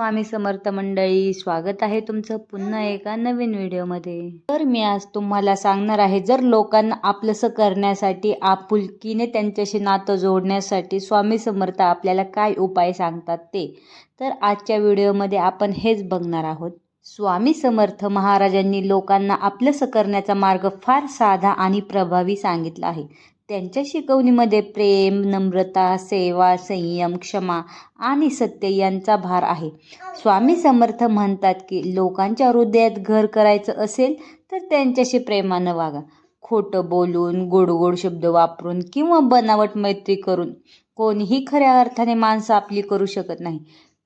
स्वामी समर्थ मंडळी स्वागत आहे तुमचं पुन्हा एका नवीन व्हिडिओमध्ये. तर मी आज तुम्हाला सांगणार आहे जर लोकांना आपलंसं करण्यासाठी आपुलकीने त्यांच्याशी नातं जोडण्यासाठी स्वामी समर्थ आपल्याला काय उपाय सांगतात ते तर आजच्या व्हिडिओमध्ये आपण हेच बघणार आहोत. स्वामी समर्थ महाराजांनी लोकांना आपलंसं करण्याचा मार्ग फार साधा आणि प्रभावी सांगितला आहे. त्यांच्या शिकवणीमध्ये प्रेम नम्रता सेवा संयम क्षमा आणि सत्य यांचा भार आहे. स्वामी समर्थ म्हणतात की लोकांच्या हृदयात घर करायचं असेल तर त्यांच्याशी प्रेमानं वागा. खोटं बोलून गोड गोड शब्द वापरून किंवा बनावट मैत्री करून कोणीही खऱ्या अर्थाने माणसं आपली करू शकत नाही.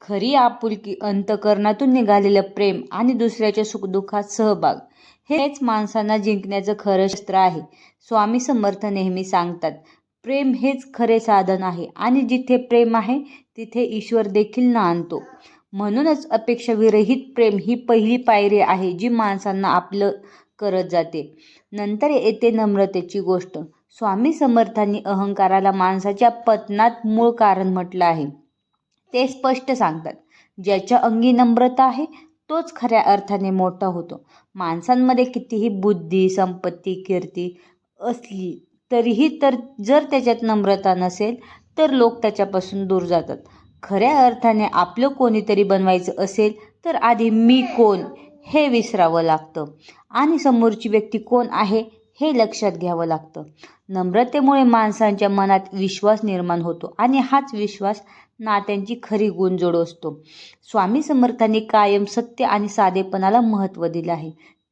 खरी आपुलकी अंतकरणातून निघालेलं प्रेम आणि दुसऱ्याच्या सुखदुःखात सहभाग हेच माणसांना जिंकण्याचं खरं शस्त्र आहे. स्वामी समर्थ नेहमी सांगतात प्रेम हेच खरे साधन आहे आणि जिथे प्रेम आहे तिथे ईश्वर देखील नांदतो. म्हणूनच अपेक्षाविरहित प्रेम ही पहिली पायरी आहे जी माणसांना आपलं करत जाते. नंतर येते नम्रतेची गोष्ट. स्वामी समर्थांनी अहंकाराला माणसाच्या पतनात मूळ कारण म्हटलं आहे. ते स्पष्ट सांगतात. ज्याच्या अंगी नम्रता आहे तोच खऱ्या अर्थाने मोठा होतो. माणसांमध्ये कितीही बुद्धी संपत्ती कीर्ती असली तरीही तर जर त्याच्यात नम्रता नसेल तर लोक त्याच्यापासून दूर जातात. खऱ्या अर्थाने आपलं कोणीतरी बनवायचं असेल तर आधी मी कोण हे विसरावं लागतं. आणि समोरची व्यक्ती कोण आहे हे लक्षात घ्यावं लागतं. नम्रतेमुळे माणसांच्या मनात विश्वास निर्माण होतो आणि हाच विश्वास नात्यांची खरी गुणजोड असतो. स्वामी समर्थांनी कायम सत्य आणि साधेपणाला महत्त्व दिलं आहे.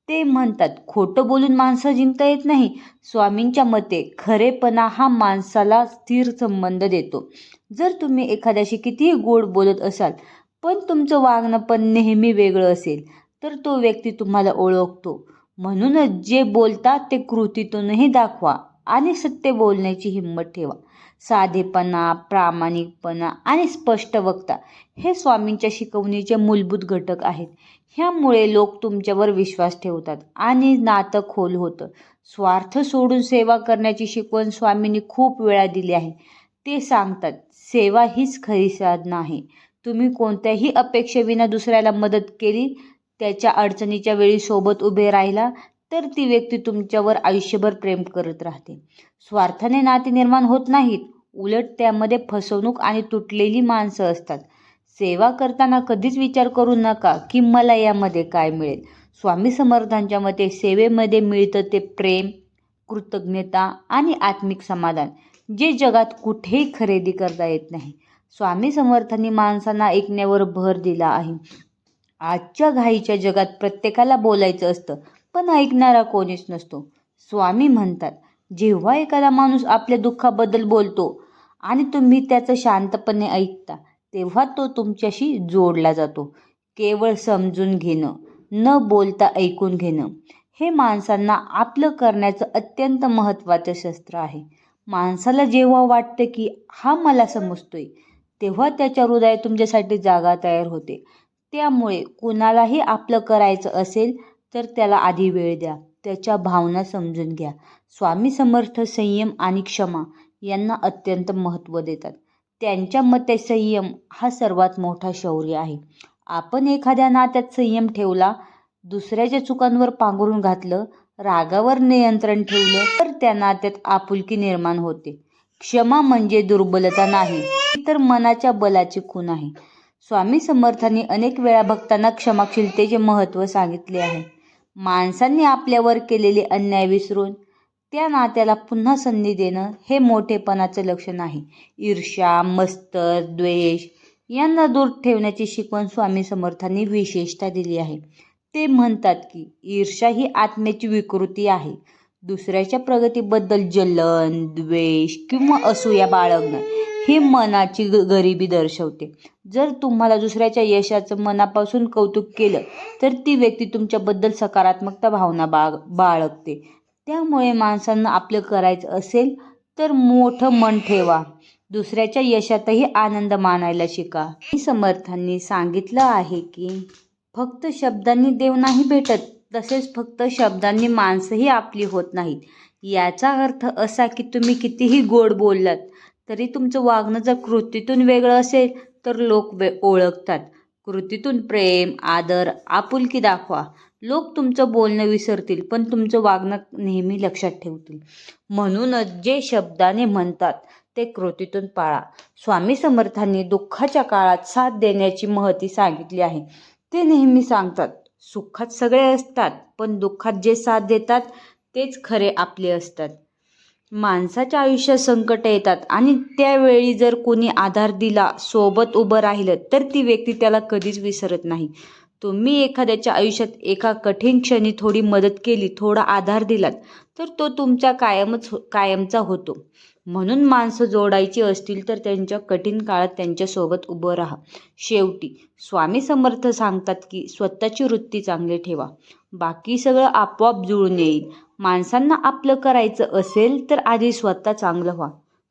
ते म्हणतात खोटं बोलून माणसं जिंकता येत नाही. स्वामींच्या मते खरेपणा हा माणसाला स्थिर संबंध देतो. जर तुम्ही एखाद्याशी कितीही गोड बोलत असाल पण तुमचं वागणं पण नेहमी वेगळं असेल तर तो व्यक्ती तुम्हाला ओळखतो. म्हणूनच जे बोलतात ते कृतीतूनही दाखवा आणि सत्य बोलण्याची हिंमत ठेवा. साधेपणा प्रामाणिकपणा आणि स्पष्ट वक्ता हे स्वामींच्या शिकवणीचे मूलभूत घटक आहेत. ह्यामुळे लोक तुमच्यावर विश्वास ठेवतात आणि नातं खोल होतं. स्वार्थ सोडून सेवा करण्याची शिकवण स्वामींनी खूप वेळा दिली आहे. ते सांगतात सेवा हीच खरी साधना आहे. तुम्ही कोणत्याही अपेक्षेविना दुसऱ्याला मदत केली त्याच्या अडचणीच्या वेळी सोबत उभे राहिला तर ती व्यक्ती तुमच्यावर आयुष्यभर प्रेम करत राहते. स्वार्थाने नाते निर्माण होत नाहीत उलट त्यामध्ये फसवणूक आणि तुटलेली माणसं असतात. सेवा करताना कधीच विचार करू नका की मला यामध्ये काय मिळेल. स्वामी समर्थांच्या मते सेवेमध्ये मिळतं ते प्रेम कृतज्ञता आणि आत्मिक समाधान जे जगात कुठेही खरेदी करता येत नाही. स्वामी समर्थांनी माणसांना ऐकण्यावर भर दिला आहे. आजच्या घाईच्या जगात प्रत्येकाला बोलायचं असतं पण ऐकणारा कोणीच नसतो. स्वामी म्हणतात जेव्हा एखादा माणूस आपल्या दुःखाबद्दल बोलतो आणि तुम्ही त्याचं शांतपणे ऐकता तेव्हा तो तुमच्याशी जोडला जातो. केवळ समजून घेणं न बोलता ऐकून घेणं हे माणसांना आपलं करण्याचं अत्यंत महत्त्वाचं शस्त्र आहे. माणसाला जेव्हा वाटतं की हा मला समजतोय तेव्हा त्याच्या हृदयात तुमच्यासाठी जागा तयार होते. त्यामुळे कुणालाही आपलं करायचं असेल तर त्याला आधी वेळ द्या. त्याच्या भावना समजून घ्या. स्वामी समर्थ संयम आणि क्षमा यांना अत्यंत महत्त्व देतात. त्यांच्या मते संयम हा सर्वात मोठा शौर्य आहे. आपण एखाद्या नात्यात संयम ठेवला दुसऱ्याच्या चुकांवर पांघरून घातलं रागावर नियंत्रण ठेवलं तर त्या नात्यात आपुलकी निर्माण होते. क्षमा म्हणजे दुर्बलता नाही तर मनाच्या बलाची खून आहे. स्वामी समर्थांनी अनेक वेळा भक्तांना क्षमाशीलतेचे महत्त्व सांगितले आहे. माणसांनी आपल्यावर केलेले अन्याय विसरून त्या नात्याला पुन्हा संधी देणं हे मोठेपणाचं लक्षण आहे. ईर्ष्या मस्तर द्वेष यांना दूर ठेवण्याची शिकवण स्वामी समर्थांनी विशेषता दिली आहे. ते म्हणतात की ईर्ष्या ही आत्म्याची विकृती आहे. दुसऱ्याच्या प्रगतीबद्दल जलन द्वेष किंवा असूया बाळगणं ही मनाची ग गरिबी दर्शवते. जर तुम्हाला दुसऱ्याच्या यशाचं मनापासून कौतुक केलं तर ती व्यक्ती तुमच्याबद्दल सकारात्मकता भावना बाळ बाळगते. त्यामुळे माणसांना आपलं करायचं असेल तर मोठं मन ठेवा. दुसऱ्याच्या यशातही आनंद मानायला शिका. समर्थांनी सांगितलं आहे की फक्त शब्दांनी देव नाही भेटत तसेच फक्त शब्दांनी माणसंही आपली होत नाहीत. याचा अर्थ असा की तुम्ही कितीही गोड बोललात तरी तुमचं वागणं जर कृतीतून वेगळं असेल तर लोक वे ओळखतात. कृतीतून प्रेम आदर आपुलकी दाखवा. लोक तुमचं बोलणं विसरतील पण तुमचं वागणं नेहमी लक्षात ठेवतील. म्हणूनच जे शब्दाने म्हणतात ते कृतीतून पाळा. स्वामी समर्थांनी दुःखाच्या काळात साथ देण्याची महती सांगितली आहे. ते नेहमी सांगतात सुखात सगळे असतात पण दुःखात जे साथ देतात तेच खरे आपले असतात. माणसाच्या आयुष्यात संकट येतात आणि त्यावेळी जर कोणी आधार दिला सोबत उभं राहिलं तर ती व्यक्ती त्याला कधीच विसरत नाही. तुम्ही एखाद्याच्या आयुष्यात एका कठीण क्षणी थोडी मदत केली थोडा आधार दिलात तर तो तुमच्या कायमच हो कायमचा होतो. म्हणून माणसं जोडायची असतील तर त्यांच्या कठीण काळात त्यांच्यासोबत उभं राहा. शेवटी स्वामी समर्थ सांगतात की स्वतःची वृत्ती चांगली ठेवा. बाकी सगळं आपोआप जुळून येईल. माणसांना आपलं करायचं असेल तर आधी स्वतः चांगलं व्हा.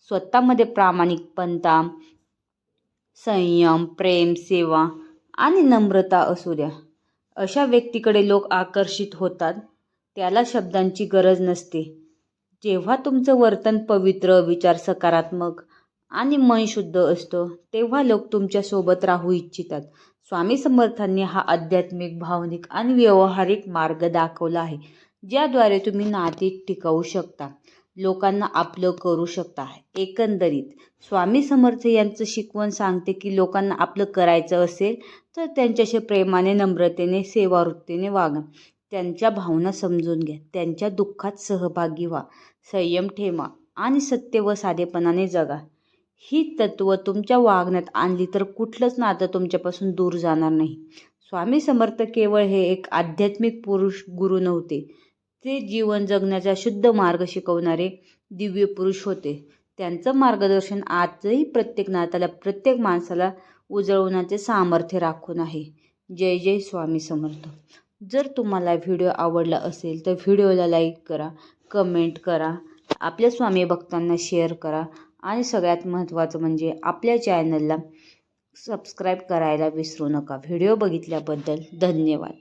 स्वतःमध्ये प्रामाणिकपणता संयम प्रेम सेवा आणि नम्रता असू द्या. अशा व्यक्तीकडे लोक आकर्षित होतात. त्याला शब्दांची गरज नसते. जेव्हा तुमचं वर्तन पवित्र विचार सकारात्मक आणि मन शुद्ध असतं तेव्हा लोक तुमच्यासोबत राहू इच्छितात. स्वामी समर्थांनी हा आध्यात्मिक भावनिक आणि व्यावहारिक मार्ग दाखवला आहे ज्याद्वारे तुम्ही नाती टिकवू शकता. लोकांना आपलं करू शकता. एकंदरीत स्वामी समर्थ यांचं शिकवण सांगते की लोकांना आपलं करायचं असेल तर त्यांच्याशी प्रेमाने नम्रतेने सेवावृत्तीने वागा. त्यांच्या भावना समजून घ्या. त्यांच्या दुःखात सहभागी व्हा. संयम ठेवा आणि सत्य व साधेपणाने जगा. ही तत्त्व तुमच्या वागण्यात आणली तर कुठलंच नातं तुमच्यापासून दूर जाणार नाही. स्वामी समर्थ केवळ हे एक आध्यात्मिक पुरुष गुरु नव्हते. ते जीवन जगण्याचा शुद्ध मार्ग शिकवणारे दिव्य पुरुष होते. त्यांचं मार्गदर्शन आजही प्रत्येक नात्याला प्रत्येक माणसाला उजळवण्याचे सामर्थ्य राखून आहे. जय जय स्वामी समर्थ. जर तुम्हाला व्हिडिओ आवडला असेल तर व्हिडिओला लाईक करा कमेंट करा आपल्या स्वामी भक्तांना शेअर करा आणि सगळ्यात महत्त्वाचं म्हणजे आपल्या चॅनलला सबस्क्राईब करायला विसरू नका. व्हिडिओ बघितल्याबद्दल धन्यवाद.